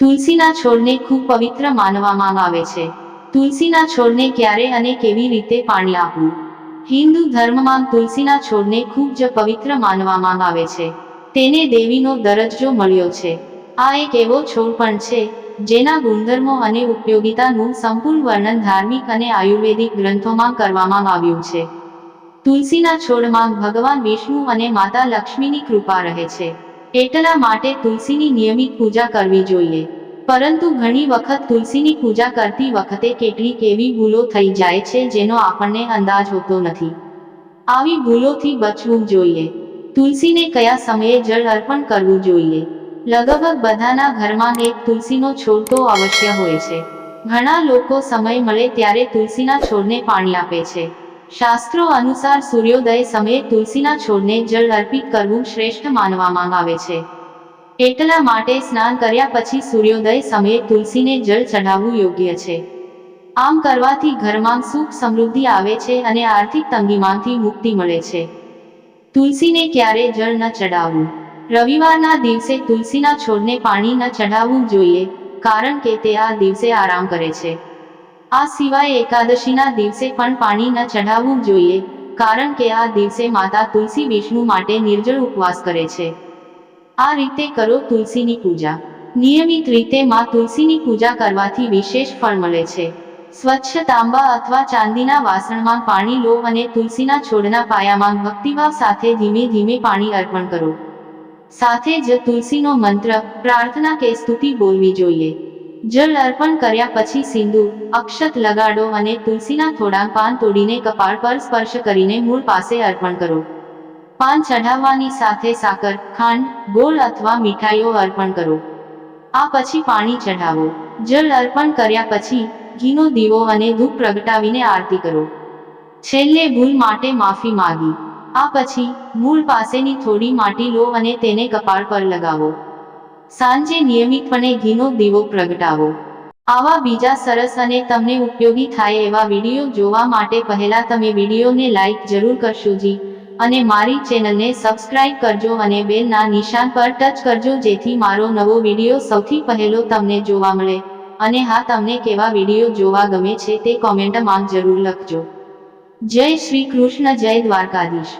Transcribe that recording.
તુલસીના છોડને ખૂબ પવિત્ર માનવામાં આવે છે. તુલસીના છોડને ક્યારે અને કેવી રીતે પાણી આપવું? હિન્દુ ધર્મમાં તુલસીના છોડને ખૂબ જ પવિત્ર માનવામાં આવે છે. તેને દેવીનો દરજ્જો મળ્યો છે. આ એક એવો છોડ પણ છે, જેના ગુણધર્મો અને ઉપયોગિતાનું સંપૂર્ણ વર્ણન ધાર્મિક અને આયુર્વેદિક ગ્રંથોમાં કરવામાં આવ્યું છે. તુલસીના છોડમાં ભગવાન વિષ્ણુ અને માતા લક્ષ્મીની કૃપા રહે છે. એટલા માટે તુલસીની નિયમિત પૂજા કરવી જોઈએ. પરંતુ ઘણી વખત તુલસીની પૂજા કરતી વખતે કેટલીક એવી ભૂલો થઈ જાય છે જેનો આપણને અંદાજ હોતો નથી. આવી ભૂલોથી બચવું જોઈએ. તુલસીને કયા સમયે જળ અર્પણ કરવું જોઈએ? લગભગ બધાના ઘરમાં એક તુલસીનો છોડ તો અવશ્ય હોય છે. ઘણા લોકો સમય મળે ત્યારે તુલસીના છોડને પાણી આપે છે. શાસ્ત્રો અનુસાર સૂર્યોદય સમયે તુલસીના છોડને જળ અર્પિત કરવું શ્રેષ્ઠ માનવામાં આવે છે. એટલા માટે સ્નાન કર્યા પછી સૂર્યોદય સમયે તુલસીને જળ ચઢાવવું યોગ્ય છે. આમ કરવાથી ઘરમાં સુખ સમૃદ્ધિ આવે છે અને આર્થિક તંગીમાંથી મુક્તિ મળે છે. તુલસીને ક્યારે જળ ન ચઢાવવું? રવિવારના દિવસે તુલસીના છોડને પાણી ન ચઢાવવું જોઈએ, કારણ કે તે આ દિવસે આરામ કરે છે. આ સિવાય એકાદશીના દિવસે પણ પાણી ન ચઢાવવું જોઈએ, કારણ કે આ દિવસે માતા તુલસી વિષ્ણુ માટે નિર્જળ ઉપવાસ કરે છે. આ રીતે કરો તુલસીની પૂજા. નિયમિત રીતે માં તુલસીની પૂજા કરવાથી વિશેષ ફળ મળે છે. સ્વચ્છ તાંબા અથવા ચાંદીના વાસણમાં પાણી લો અને તુલસીના છોડના પાયામાં ભક્તિભાવ સાથે ધીમે ધીમે પાણી અર્પણ કરો. સાથે જ તુલસીનો મંત્ર, પ્રાર્થના કે સ્તુતિ બોલવી જોઈએ. જળ અર્પણ કર્યા પછી સિંદૂર, અક્ષત લગાડો અને તુલસીના થોડા પાન તોડીને કપાળ પર સ્પર્શ કરીને મૂળ પાસે અર્પણ કરો. પાન ચઢાવવાની સાથે સાકર, ખાંડ, ગોળ અથવા મીઠાઈઓ અર્પણ કરો. આ પછી પાણી ચઢાવો. જળ અર્પણ કર્યા પછી ઘીનો દીવો અને ધૂપ પ્રગટાવીને આરતી કરો. છેલ્લે ભૂલ માટે માફી માગી. આ પછી મૂળ પાસેની થોડી માટી લો અને તેને કપાળ પર લગાવો. સાંજે નિયમિતપણે ઘીનો દીવો પ્રગટાવો. આવા બીજા સરસ અને તમને ઉપયોગી થાય એવા વીડિયો જોવા માટે પહેલા તમે વિડીયોને લાઈક જરૂર કરશો જી, અને મારી ચેનલને સબસ્ક્રાઇબ કરજો અને બેલના નિશાન પર ટચ કરજો જેથી મારો નવો વીડિયો સૌથી પહેલો તમને જોવા મળે. અને હા, તમને કેવા વીડિયો જોવા ગમે છે તે કોમેન્ટમાં જરૂર લખજો. જય શ્રી કૃષ્ણ, જય દ્વારકાધીશ.